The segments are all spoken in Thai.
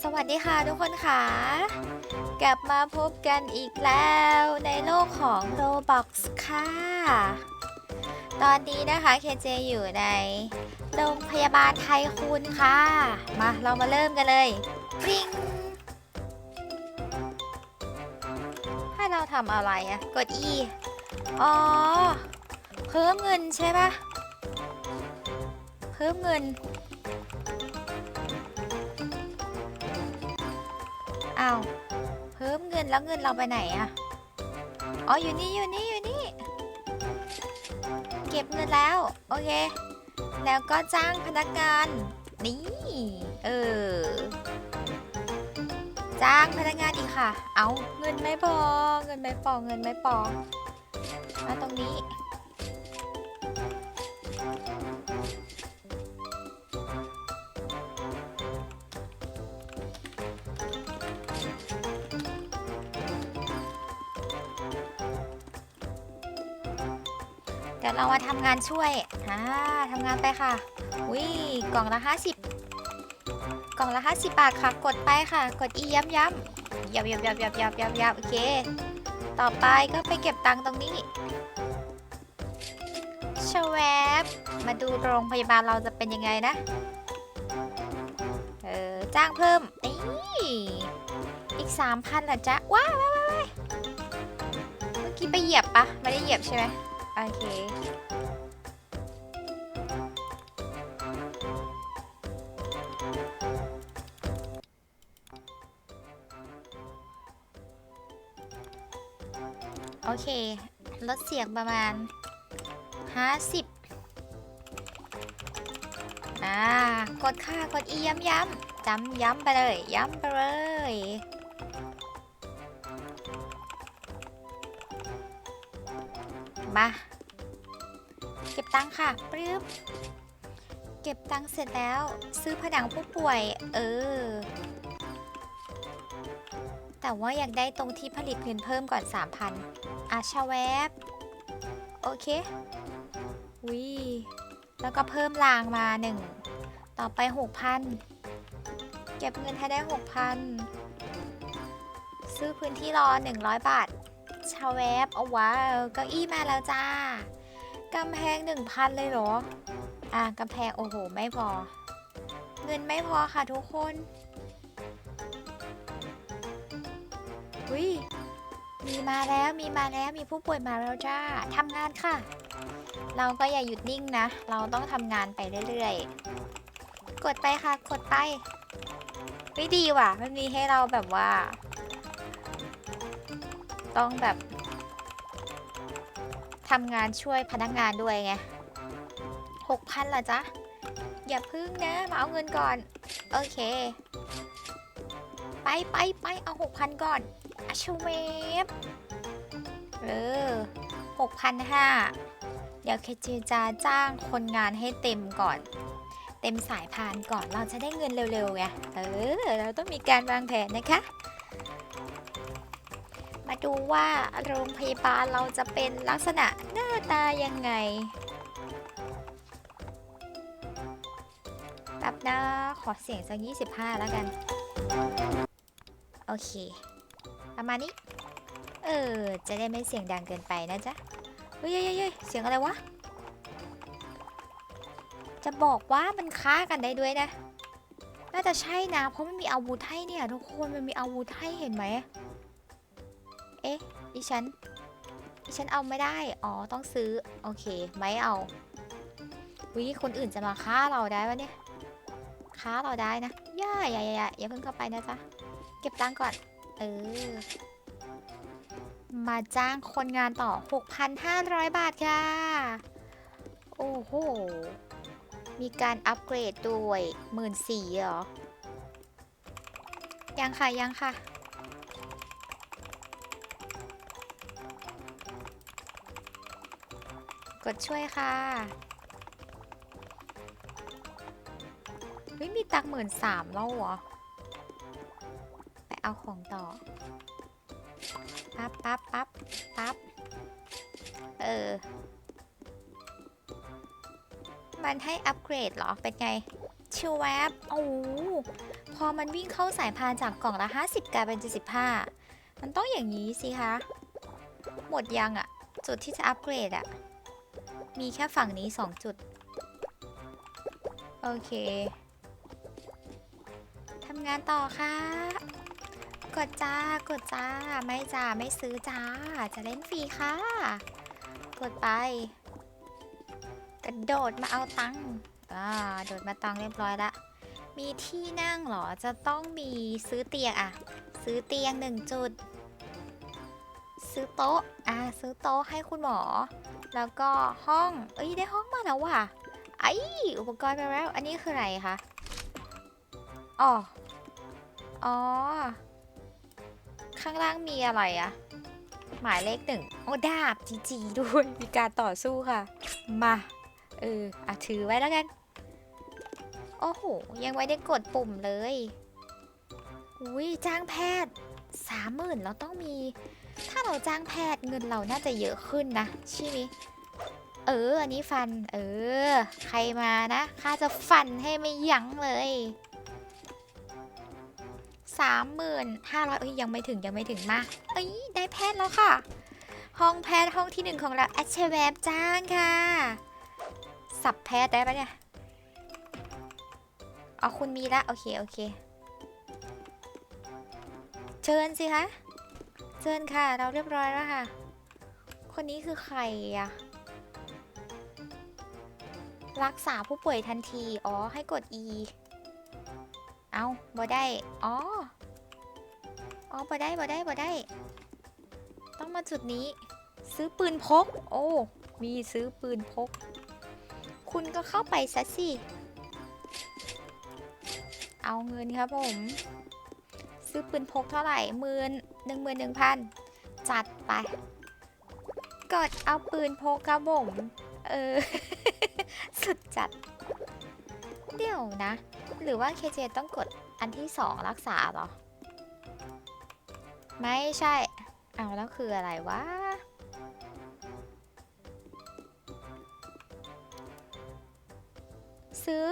สวัสดีค่ะทุกคนค่ะ กลับมาพบกันอีกแล้วในโลกของ Roblox ค่ะ ตอนนี้นะคะเคเจอยู่ในโรงพยาบาลไทยคุณค่ะ มาเรามาเริ่มกันเลยปริงให้เราทำอะไรอะกด E อ๋อ เพิ่มเงินใช่ปะเพิ่มเงิน อ้าวเพิ่มเงินแล้วเงินเราไปไหนอะอ๋ออยู่นี่อยู่นี่อยู่นี่ เก็บเงินแล้ว โอเค แล้วก็จ้างพนักงาน นี่ เออ จ้างพนักงานอีกค่ะ เอาเงินไม่พอ เงินไม่พอเงินไม่พอมาตรงนี้ เรามาทำงานช่วยอ่าทำงานไปค่ะวิกล่องละ50กล่องละ50บบาทค่ะ กดไปค่ะ กดอีย้ำย้ำยับยับยับยับยับยับยับโอเค ต่อไปก็ไปเก็บตังค์ตรงนี้ชวบมาดูโรงพยาบาลเราจะเป็นยังไงนะ เออ จ้างเพิ่มนี่อีก3,000เหรอจ๊ะว้าวว้าวว้าวเมื่อกี้ไปเหยียบปะ ไม่ได้เหยียบใช่ไหม เค โอเค ลดเสียงประมาณ 50อ่ากดค่ากดอีย้ำย้ำจำย้ำไปเลย ย้ำไปเลยมา ตังค่ะปรึ๊บเก็บตังเสร็จแล้ว ซื้อผนังผู้ป่วย เออ แต่ว่าอยากได้ตรงที่ผลิตเงินเพิ่มก่อน 3,000อาชาแวบ โอเควิแล้วก็เพิ่มรางมาหนึ่งต่อไป 6,000 เก็บเงินให้ได้ 6,000 ซื้อพื้นที่รอ 100 บาทชาแวบเอาว้าวเก้าอี้มาแล้วจ้า กำแพง1,000เลยเหรอ อะกำแพงโอ้โห ไม่พอ เงินไม่พอค่ะทุกคนวิมีมาแล้วมีมาแล้วมีผู้ป่วยมาแล้วจ้าทำงานค่ะ เราก็อย่าหยุดนิ่งนะ เราต้องทำงานไปเรื่อยๆ กดไปค่ะ กดไปไม่ดีว่ะ มันมีให้เราแบบว่า ต้องแบบ ทำงานช่วยพนักงานด้วยไงหกพันเหรอจ๊ะ อย่าพึ่งนะ มาเอาเงินก่อน โอเค ไปไปไปเอาหกพันก่อนอาชเวฟเออหกพันห้าเดี๋ยวเคเจจะจ้างคนงานให้เต็มก่อน เต็มสายพานก่อนเราจะได้เงินเร็วๆไง เออ เราต้องมีการวางแผนนะคะ มาดูว่าโรงพยาบาลเราจะเป็นลักษณะหน้าตายังไงแป๊บนะขอเสียงสัก 25 แล้วกัน โอเค ประมาณนี้ เออ จะได้ไม่เสียงดังเกินไปนะจ๊ะเฮ้ยเฮ้ยเฮ้ยเสียงอะไรวะ จะบอกว่ามันค้ากันได้ด้วยนะ น่าจะใช่นะ เพราะมันมีอาวุธให้เนี่ย ทุกคน มันมีอาวุธให้เห็นไหม เอ๊ะดิฉันดิฉันเอาไม่ได้ อ๋อ ต้องซื้อ โอเค ไม่เอาวิคนอื่นจะมาฆ่าเราได้ปะเนี่ยฆ่าเราได้นะ ย่าอย่าอย่าอย่าอย่าเพิ่งเข้าไปนะจ๊ะ เก็บตังค์ก่อน เออ มาจ้างคนงานต่อ 6,500 บาทค่ะ โอ้โห มีการอัปเกรดด้วยหมื่นสี่เหรอ ยังค่ะ ยังค่ะ กดช่วยค่ะเฮ้ยมีตังหมื่นสามแล้วเหรอ ไปเอาของต่อ ปั๊บปั๊บปั๊บปั๊บ เออ มันให้อัปเกรดเหรอ เป็นไง ชิวแวบโอ้โหพอมันวิ่งเข้าสายพานจากกล่องละ 50 กลายเป็น 75 มันต้องอย่างนี้สิคะ หมดยังอะจุดที่จะอัปเกรดอะ มีแค่ฝั่งนี้2จุด โอเคทำงานต่อค่ะ กดจ้ากดจ้า ไม่จ้า ไม่ซื้อจ้า จะเล่นฟรีค่ะ กดไป กระโดดมาเอาตังค์อ่าโดดมาตังค์เรียบร้อยละมีที่นั่งเหรอ จะต้องมีซื้อเตียงอะ ซื้อเตียงหนึ่งจุด ซื้อโต๊ะ อ่า ซื้อโต๊ะให้คุณหมอ แล้วก็ห้อง เอ้ย ได้ห้องมาแล้วว่ะ ไออุปกรณ์ไปแล้ว อันนี้คืออะไรคะ อ๋อ อ๋อ ข้างล่างมีอะไรอะหมายเลขหนึ่ง โอ้ดาบจีจีด้วย มีการต่อสู้ค่ะ มา เออ อะถือไว้แล้วกัน โอ้โห ยังไม่ได้กดปุ่มเลย อุ้ยจ้างแพทย์สามหมื่นเราต้องมี ถ้าเราจ้างแพทย์เงินเราน่าจะเยอะขึ้นนะใช่ไหมเออ อันนี้ฟัน เออ ใครมานะข้าจะฟันให้ไม่ยั้งเลยสามหมื่นห้าร้อยเอ้ยยังไม่ถึงยังไม่ถึงมาเอ้ยได้แพทย์แล้วค่ะ ห้องแพทย์ห้องที่หนึ่งของเราแอชเชแวบจ้างค่ะ สับแพทย์ได้ปะเนี่ยเอาคุณมีละโอเค โอเค เชิญสิคะ เชิญค่ะ เราเรียบร้อยแล้วค่ะ คนนี้คือใครอะรักษาผู้ป่วยทันที อ๋อ ให้กด E เอาบ่ได้ อ๋อ อ๋อบ่ได้บ่ได้บ่ได้ ต้องมาจุดนี้ ซื้อปืนพก โอ้ มีซื้อปืนพก คุณก็เข้าไปซะสิ เอาเงินครับผม ซื้อปืนพกเท่าไหร่หมื่น หนึ่งหมื่นหนึ่งพันจัดไป กดเอาปืนพกครับผมเออ สุดจัด เดี๋ยวนะ หรือว่าเคเจต้องกดอันที่สองรักษาหรอ ไม่ใช่ เอาแล้วคืออะไรวะซื้อ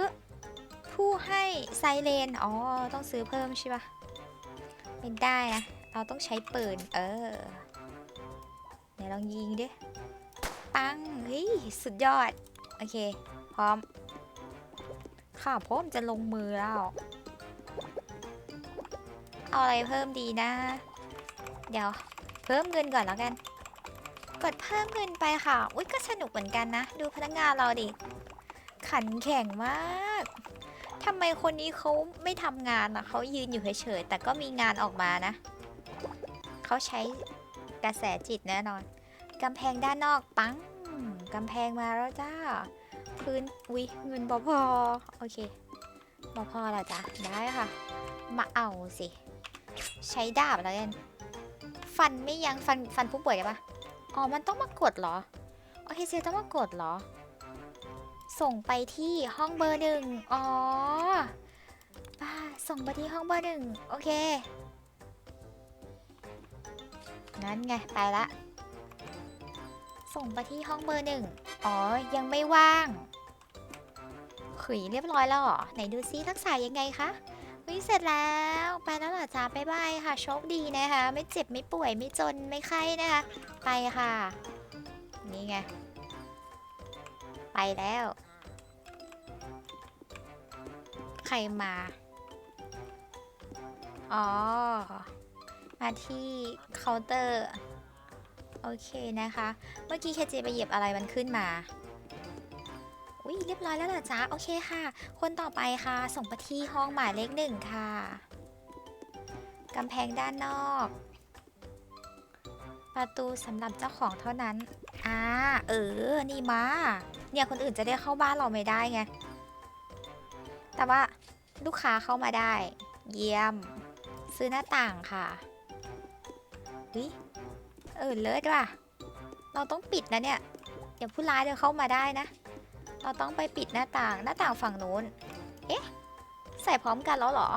ผู้ให้ไซเรนอ๋อ ต้องซื้อเพิ่มใช่ปะไม่ได้นะ เราต้องใช้ปืน เออไหนลองยิงดิ ปัง เฮ้ย สุดยอด โอเค พร้อมข้าพร้อมจะลงมือแล้ว เอาอะไรเพิ่มดีนะ เดี๋ยว เพิ่มเงินก่อนแล้วกัน กดเพิ่มเงินไปค่ะ อุ้ยก็สนุกเหมือนกันนะ ดูพนักงานเราดิ ขันแข็งมากทำไมคนนี้เขาไม่ทำงานอะเขายืนอยู่เฉยๆ แต่ก็มีงานออกมานะ เขาใช้กระแสจิตแน่นอนกำแพงด้านนอกปังกำแพงมาแล้วจ้า พื้นวิเงินบอพอโอเคบอพอแล้วจ้ะได้ค่ะ มาเอาสิ ใช้ดาบแล้วกันฟันไม่ยังฟันฟันผู้ป่วยกันปะอ๋อมันต้องมากดเหรอโอเคเจต้องมากดเหรอ ส่งไปที่ห้องเบอร์หนึ่งอ๋อป้าส่งไปที่ห้องเบอร์หนึ่งโอเค งั้นไง ไปละ ส่งไปที่ห้องเบอร์หนึ่ง อ๋อ ยังไม่ว่าง ขุยเรียบร้อยแล้วเหรอ ไหนดูซิรักษายังไงคะวิเสร็จแล้ว ไปแล้วเหรอจ้าบ๊ายบายค่ะ โชคดีนะคะ ไม่เจ็บไม่ป่วยไม่จนไม่ไข้นะคะ ไปค่ะ นี่ไง ไปแล้ว ใครมา อ๋อ มาที่เคาน์เตอร์ โอเคนะคะ เมื่อกี้เคเจไปเหยียบอะไรมันขึ้นมาอุ้ยเรียบร้อยแล้วเหรอจ๊ะโอเคค่ะ คนต่อไปค่ะ ส่งไปที่ห้องหมายเลขหนึ่งค่ะกำแพงด้านนอก ประตูสำหรับเจ้าของเท่านั้นอ่าเออ นี่มา เนี่ยคนอื่นจะได้เข้าบ้านเราไม่ได้ไง แต่ว่าลูกค้าเข้ามาได้ เยี่ยม ซื้อหน้าต่างค่ะ วิเออเลิศว่ะ เราต้องปิดนะเนี่ยอย่าผู้ร้ายเดี๋ยวเข้ามาได้นะ เราต้องไปปิดหน้าต่างหน้าต่างฝั่งนู้น เอ๊ะ ใส่พร้อมกันแล้วเหรอ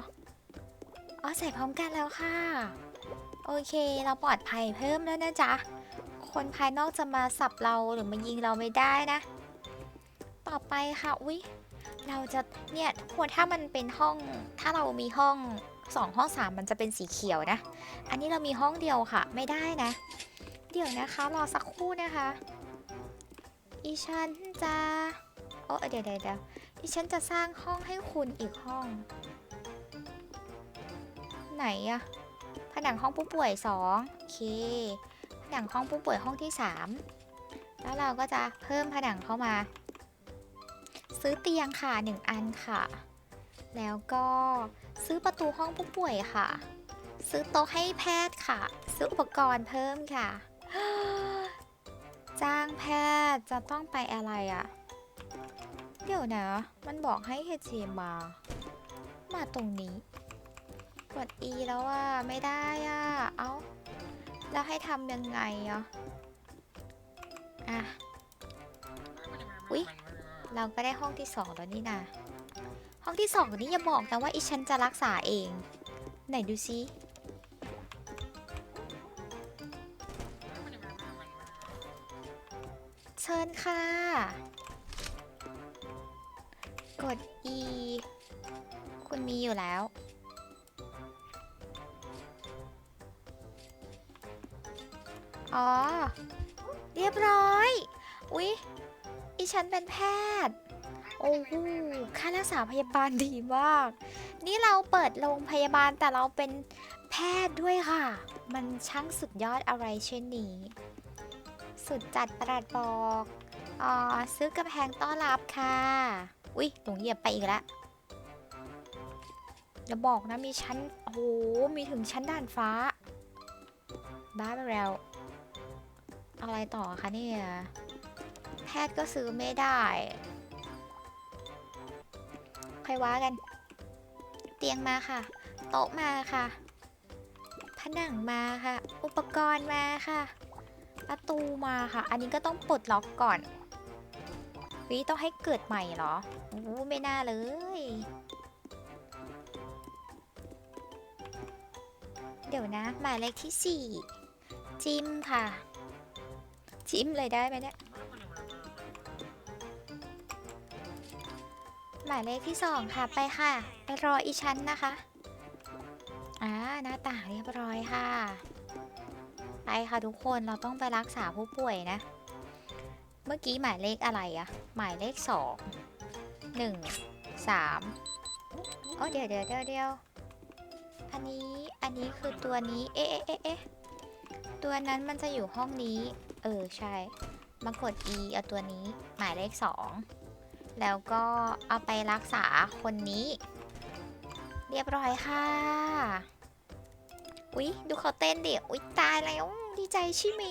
อ๋อใส่พร้อมกันแล้วค่ะ โอเคเราปลอดภัยเพิ่มแล้วนะจ๊ะ คนภายนอกจะมาสับเราหรือมายิงเราไม่ได้นะ ต่อไปค่ะ อุ๊ย เราจะเนี่ยทุกคนถ้ามันเป็นห้อง ถ้าเรามีห้อง สองห้องสามมันจะเป็นสีเขียวนะ อันนี้เรามีห้องเดียวค่ะ ไม่ได้นะ เดี๋ยวนะคะรอสักครู่นะคะ อีฉันจะโอ้เดี๋ยวเดี๋ยวเดี๋ยวอีฉันจะสร้างห้องให้คุณอีกห้อง ไหนอะผนังห้องผู้ป่วยสองโอเคผนังห้องผู้ป่วยห้องที่สามแล้วเราก็จะเพิ่มผนังเข้ามา ซื้อเตียงค่ะหนึ่งอันค่ะ แล้วก็ ซื้อประตูห้องผู้ป่วยค่ะ ซื้อโต๊ะให้แพทย์ค่ะ ซื้ออุปกรณ์เพิ่มค่ะ จ้างแพทย์จะต้องไปอะไรอะ่ะ เดี๋ยวนะ มันบอกให้เฮเจมา มาตรงนี้ กด E แล้วว่าไม่ได้อะ เอ้า แล้วให้ทำยังไงอะอะ อุ๊ย เราก็ได้ห้องที่สองแล้วนี่นะ ห้องที่สองนี้อย่าบอกนะว่าอีฉันจะรักษาเอง ไหนดูซิเชิญค่ะ กด E คุณมีอยู่แล้ว อ๋อ เรียบร้อย อุ๊ย อีฉันเป็นแพทย์ โอ้โหค่ารักษาพยาบาลดีมาก นี่เราเปิดโรงพยาบาลแต่เราเป็นแพทย์ด้วยค่ะ มันช่างสุดยอดอะไรเช่นนี้ สุดจัดประหลัดบอกอ๋อซื้อกระแพงต้อนรับค่ะ อุ๊ยตรงเหยียบไปอีกแล้วอย่าบอกนะมีชั้น โอ้โห มีถึงชั้นด่านฟ้า บ้าไปแล้ว อะไรต่อคะเนี่ย แพทย์ก็ซื้อไม่ได้ ค่อยว่ากัน เตียงมาค่ะ โต๊ะมาค่ะ ผนังมาค่ะ อุปกรณ์มาค่ะ ประตูมาค่ะ อันนี้ก็ต้องปลดล็อกก่อนวิต้องให้เกิดใหม่เหรอโอ้ไม่น่าเลย เดี๋ยวนะ หมายเลขที่สี่ จิมค่ะ จิมเลยได้ไหมเนี่ย หมายเลขที่สองค่ะไปค่ะ ไปรออีชั้นนะคะอ่าหน้าต่างเรียบร้อยค่ะ ไปค่ะทุกคนเราต้องไปรักษาผู้ป่วยนะ เมื่อกี้หมายเลขอะไรอะหมายเลขสองหนึ่งสามโอ้เดี๋ยวเดี๋ยวเดี๋ยวเดี๋ยวอันนี้อันนี้คือตัวนี้ เอ๊ะเอ๊ะเอ๊ะเอ๊ะตัวนั้นมันจะอยู่ห้องนี้ เออใช่ มากด E เอาตัวนี้หมายเลขสอง แล้วก็เอาไปรักษาคนนี้ เรียบร้อยค่ะ อุ๊ย ดูเขาเต้นดิ อุ๊ย ตายแล้ว ดีใจใช่ไหม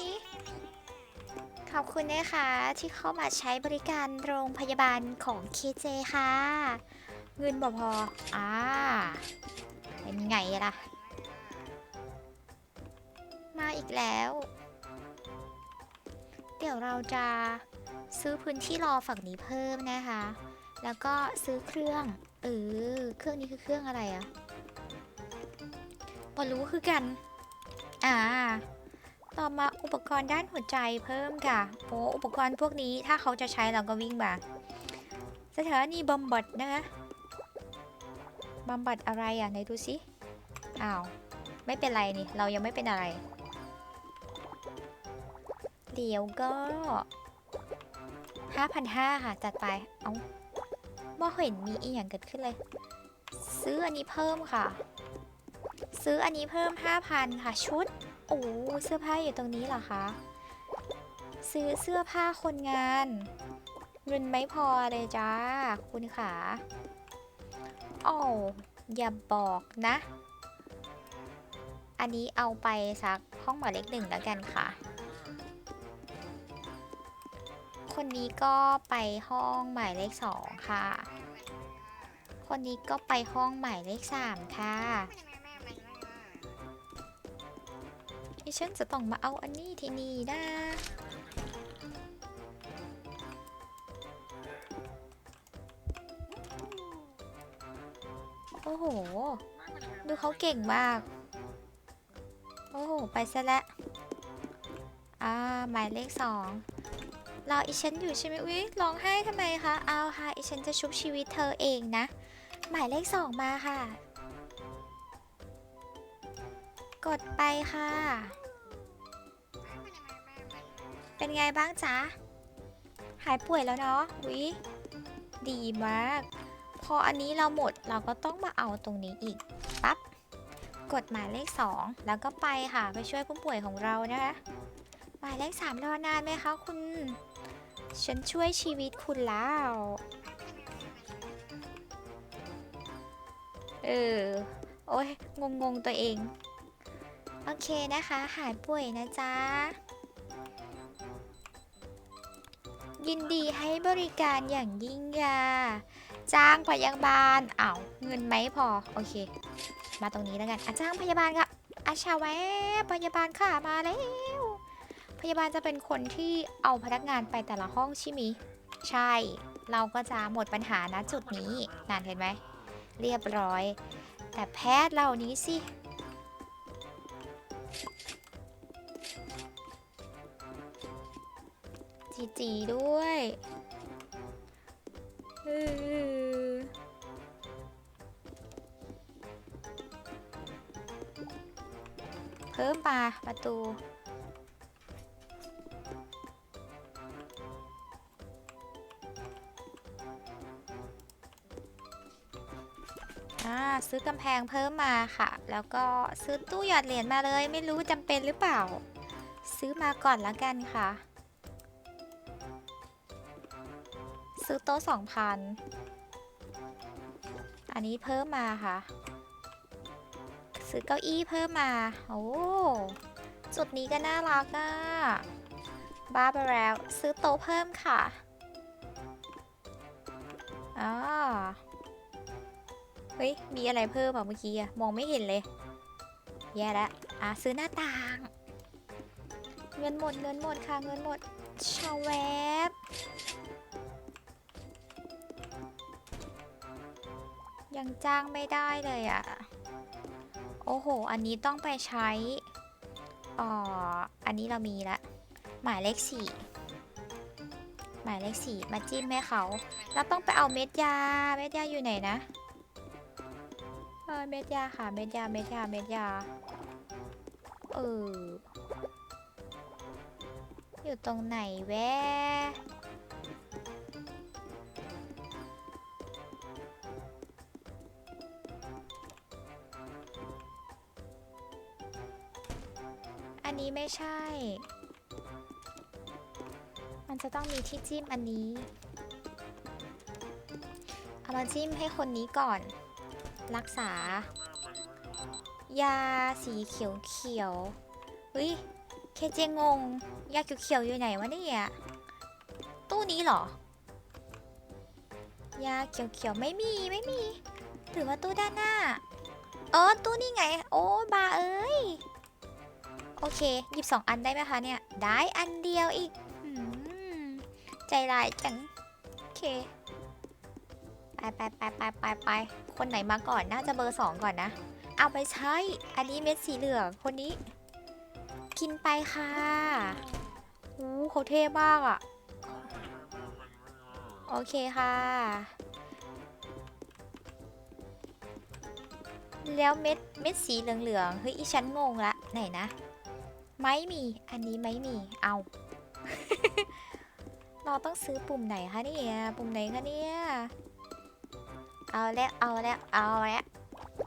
ขอบคุณนะคะที่เข้ามาใช้บริการโรงพยาบาลของ KJ ค่ะ เงินบ่พอ อ่า เป็นไงล่ะ มาอีกแล้ว เดี๋ยวเราจะ ซื้อพื้นที่รอฝั่งนี้เพิ่มนะคะ แล้วก็ซื้อเครื่อง เออ เครื่องนี้คือเครื่องอะไรอะบอรู้คือกัน อ่า ต่อมาอุปกรณ์ด้านหัวใจเพิ่มค่ะโอ้อุปกรณ์พวกนี้ถ้าเขาจะใช้เราก็วิ่งมาสถานีบำบัดนะคะบำบัดอะไรอะไหนดูสิอ้าวไม่เป็นไรนี่ เรายังไม่เป็นอะไร เดี๋ยวก็ 5,500ค่ะ จัดไป เอาบ่เห็นมีอีหยังเกิดขึ้นเลย ซื้ออันนี้เพิ่มค่ะ ซื้ออันนี้เพิ่ม5,000ค่ะ ชุด โอ้เสื้อผ้าอยู่ตรงนี้เหรอคะ ซื้อเสื้อผ้าคนงานเงินไม่พอเลยจ้า คุณขาโอ้าวอย่าบอกนะ อันนี้เอาไปสักห้องหมายเลขหนึ่งแล้วกันค่ะ คนนี้ก็ไปห้องหมายเลขสองค่ะ คนนี้ก็ไปห้องหมายเลขสามค่ะดิฉันจะต้องมาเอาอันนี้ที่นี่นะโอ้โห ดูเขาเก่งมาก โอ้โห ไปซะแล้วอ่า หมายเลขสอง รออีฉันอยู่ใช่ไหมอุ๊ยร้องไห้ทำไมคะเอาค่ะอีฉันจะชุบชีวิตเธอเองนะ หมายเลขสองมาค่ะ กดไปค่ะ เป็นไงบ้างจ๊ะ หายป่วยแล้วเนาะอุ๊ยดีมาก พออันนี้เราหมดเราก็ต้องมาเอาตรงนี้อีกปั๊บกดหมายเลข 2 แล้วก็ไปค่ะ ไปช่วยผู้ป่วยของเรานะคะ มายเลข3รอนานไหมคะคุณ ฉันช่วยชีวิตคุณแล้ว เออ โอ้ยงงงตัวเอง โอเคนะคะ หายป่วยนะจ๊ะ ยินดีให้บริการอย่างยิ่งค่ะจ้างพยาบาลอ้าวเงินไหมพอ โอเค มาตรงนี้แล้วกันอาจ้างพยาบาลค่ะอาชาแวบพยาบาลค่ะมาแล้ว ยาบาลจะเป็นคนที่เอาพนักงานไปแต่ละห้องใช่ไหมใช่ เราก็จะหมดปัญหานะจุดนี้นั่นเห็นไหม เรียบร้อย แต่แพทย์เหล่านี้สิ จีจีด้วยเพิ่มมาประตู กำแพงเพิ่มมาค่ะ แล้วก็ซื้อตู้หยอดเหรียญมาเลย ไม่รู้จำเป็นหรือเปล่า ซื้อมาก่อนแล้วกันค่ะ ซื้อโต๊ะสองพันอันนี้เพิ่มมาค่ะ ซื้อเก้าอี้เพิ่มมา โอ้จุดนี้ก็น่ารักอะบ้าไปแล้ว ซื้อโต๊ะเพิ่มค่ะอ่า เฮ้ย มีอะไรเพิ่มอะเมื่อกี้อะมองไม่เห็นเลย แย่แล้วอะซื้อหน้าต่าง เงินหมดเงินหมดค่ะเงินหมดชาวแวบยังจ้างไม่ได้เลยอะ่ะ โอ้โห อันนี้ต้องไปใช้อ่ออันนี้เรามีละ หมายเลขสี่หมายเลขสี่มาจิ้มให้เขาแล้วต้องไปเอาเม็ดยา เม็ดยาอยู่ไหนนะ เออเม็ดยาค่ะ เม็ดยา เม็ดยา เม็ดยา เออ อยู่ตรงไหนแวะอันนี้ไม่ใช่ มันจะต้องมีที่จิ้มอันนี้ เอามาจิ้มให้คนนี้ก่อน รักษา ยาสีเขียวเขียวเฮ้ยเคเจงง ยาเขียวเขียวอยู่ไหนวะเนี่ยตู้นี้เหรอ ยาเขียวเขียวไม่มีไม่มีหรือว่าตู้ด้านหน้า เออตู้นี่ไง โอ้บาเอ้ย โอเคหยิบสองอันได้ไหมคะเนี่ย ได้อันเดียวอีกใจร้ายจัง โอเค ไปไปไปไปไปไปคนไหนมาก่อนน่าจะเบอร์สองก่อนนะ เอาไปใช้ อันนี้เม็ดสีเหลืองคนนี้ กินไปค่ะอู้เขาเท่มากอะ่ะ โอเคค่ะ แล้วเม็ดเม็ดสีเหลืองๆเฮ้ยอีฉันงงละไหนนะ ไม่มี อันนี้ไม่มี เอา เราต้องซื้อปุ่มไหนคะเนี่ย ปุ่มไหนคะเนี่ย เอาแล้วเอาแล้วเอาแล้ว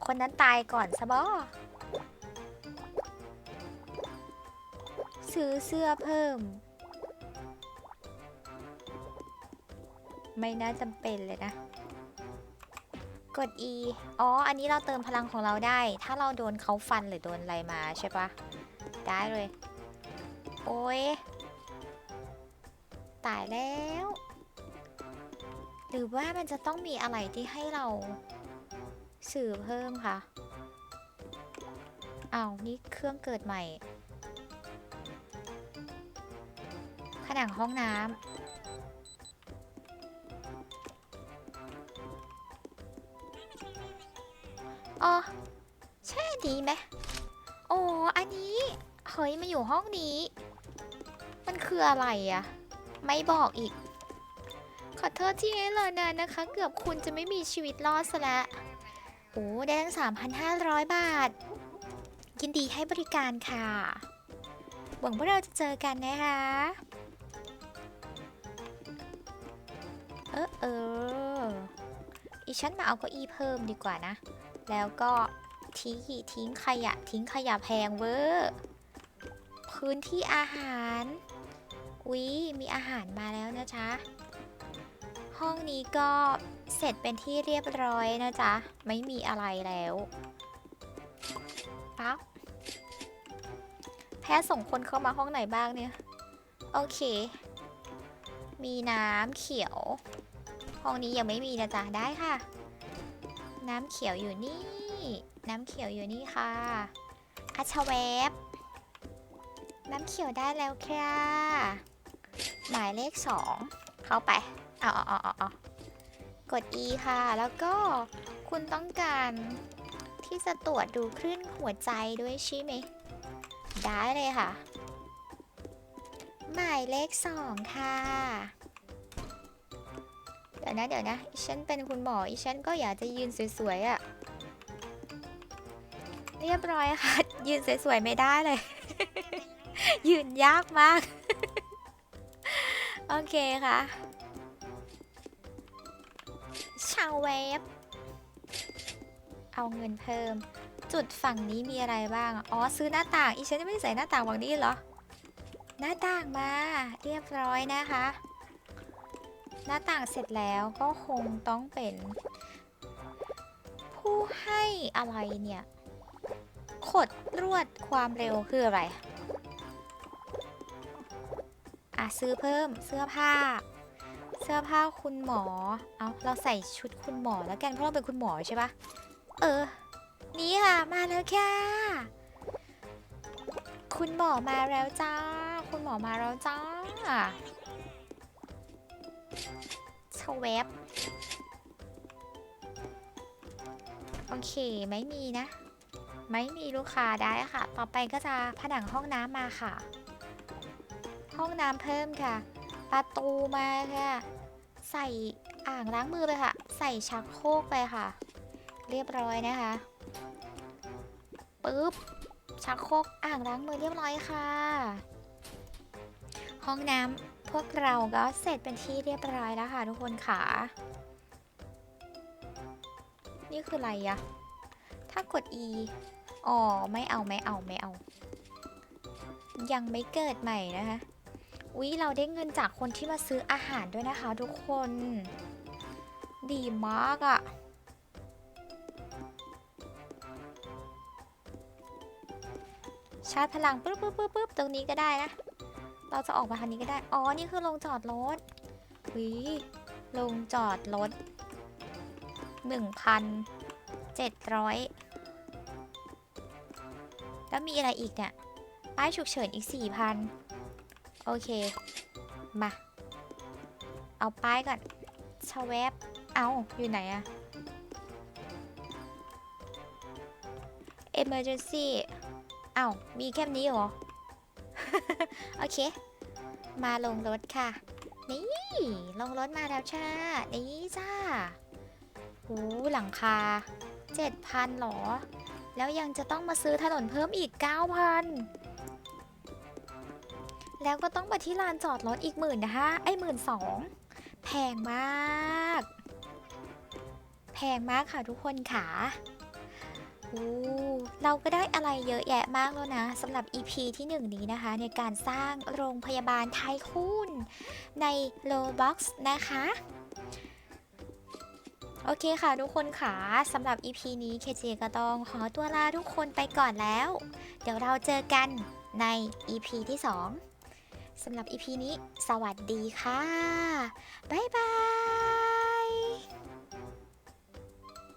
คนนั้นตายก่อนซะบอซื้อเสื้อเพิ่ม ไม่น่าจำเป็นเลยนะ กด E อ๋อ อันนี้เราเติมพลังของเราได้ ถ้าเราโดนเขาฟันหรือโดนอะไรมาใช่ปะได้เลย โอ้ยตายแล้ว หรือว่ามันจะต้องมีอะไรที่ให้เราสื่อเพิ่มคะเอานี่เครื่องเกิดใหม่ ผนังห้องน้ำ อ๋อ ใช่อันนี้ไหมโอ้อันนี้ เฮ้ย มาอยู่ห้องนี้ มันคืออะไรอะ ไม่บอกอีก ขอโทษที่ให้รอนานนะคะ เกือบคุณจะไม่มีชีวิตรอดซะแล้วโอ้ได้ตั้ง 3,500 บาท ยินดีให้บริการค่ะ หวังว่าเราจะเจอกันนะคะ เออเอออีฉันมาเอาเก้าอี้เพิ่มดีกว่านะ แล้วก็ทิ้งทิ้งขยะ ทิ้งขยะแพงเวอร์พื้นที่อาหาร อุ๊ย มีอาหารมาแล้วนะจ๊ะ ห้องนี้ก็เสร็จเป็นที่เรียบร้อยนะจ๊ะ ไม่มีอะไรแล้วปั๊บแพ้ส่งคนเข้ามาห้องไหนบ้างเนี่ย โอเค มีน้ำเขียว ห้องนี้ยังไม่มีนะจ๊ะ ได้ค่ะ น้ำเขียวอยู่นี่ น้ำเขียวอยู่นี่ค่ะอาชเวบน้ำเขียวได้แล้วค่ะ หมายเลขสองเข้าไป อาเอาเออาเอกด E ค่ะ แล้วก็คุณต้องการที่จะตรวจดูคลื่นหัวใจด้วยใช่ไหม ได้เลยค่ะ หมายเลขสองค่ะ เดี๋ยวนะเดี๋ยวนะฉันเป็นคุณหมออีฉันก็อยากจะยืนสวยๆอะ่ะ เรียบร้อยค่ะ ยืนสวยๆไม่ได้เลย ยืนยากมาก โอเคค่ะ ชาวเว็บเอาเงินเพิ่ม จุดฝั่งนี้มีอะไรบ้าง อ๋อซื้อหน้าต่าง อีฉันจะไม่ได้ใส่หน้าต่างฝั่งนี้เหรอ หน้าต่างมา เรียบร้อยนะคะ หน้าต่างเสร็จแล้วก็คงต้องเป็น ผู้ให้อะไรเนี่ย ขดรวดความเร็วคืออะไร อะซื้อเพิ่มเสื้อผ้า สื้อผ้าคุณหมอ เอาเราใส่ชุดคุณหมอแล้วกันเพราะเราเป็นคุณหมอใช่ปะเออ นี่ค่ะมาแล้วค่ะคุณหมอมาแล้วจ้า คุณหมอมาแล้วจ้าชเวบโอเคไม่มีนะ ไม่มีลูกค้าได้ค่ะ ต่อไปก็จะผนังห้องน้ำมาค่ะ ห้องน้ำเพิ่มค่ะ ประตูมาค่ะ ใส่อ่างล้างมือไปค่ะ ใส่ชักโครกไปค่ะ เรียบร้อยนะคะปึ๊บชักโครกอ่างล้างมือเรียบร้อยค่ะ ห้องน้ำพวกเราก็เสร็จเป็นที่เรียบร้อยแล้วค่ะ ทุกคนค่ะ นี่คืออะไรอะถ้ากด E อ๋อ ไม่เอาไม่เอาไม่เอา ยังไม่เกิดใหม่นะคะ อุ๊ย เราได้เงินจากคนที่มาซื้ออาหารด้วยนะคะทุกคน ดีมากอะ่ะ ชาร์จพลังปึ๊บปึ๊บปึ๊บปึ๊บตรงนี้ก็ได้นะ เราจะออกมาทางนี้ก็ได้ อ๋อ นี่คือลงจอดรถหุยลงจอดรถหนึ่งพันเจ็ดร้อยแล้วมีอะไรอีกเนี่ย ป้ายฉุกเฉินอีกสี่พัน โอเค มา เอาป้ายก่อนชาเวบเอาอยู่ไหนอะ emergency เอามีแค่นี้เหรอ โอเค มาลงรถค่ะ นี่ ลงรถมาแล้วจ้านี่จ้าหูหลังคา 7,000หรอ แล้วยังจะต้องมาซื้อถนนเพิ่มอีก 9,000 แล้วก็ต้องมาที่ลานจอดรถอีกหมื่นนะคะไอ้หมื่นสองแพงมาก แพงมากค่ะทุกคนค่ะอู้เราก็ได้อะไรเยอะแยะมากแล้วนะสำหรับ EP ที่ 1 นี้นะคะ ในการสร้างโรงพยาบาลไทคูนใน Roblox นะคะ โอเคค่ะทุกคนค่ะสำหรับ EP นี้เคเจก็ต้องขอตัวลาทุกคนไปก่อนแล้ว เดี๋ยวเราเจอกันใน EP ที่ 2 สำหรับอีพีนี้ สวัสดีค่ะ บ๊ายบาย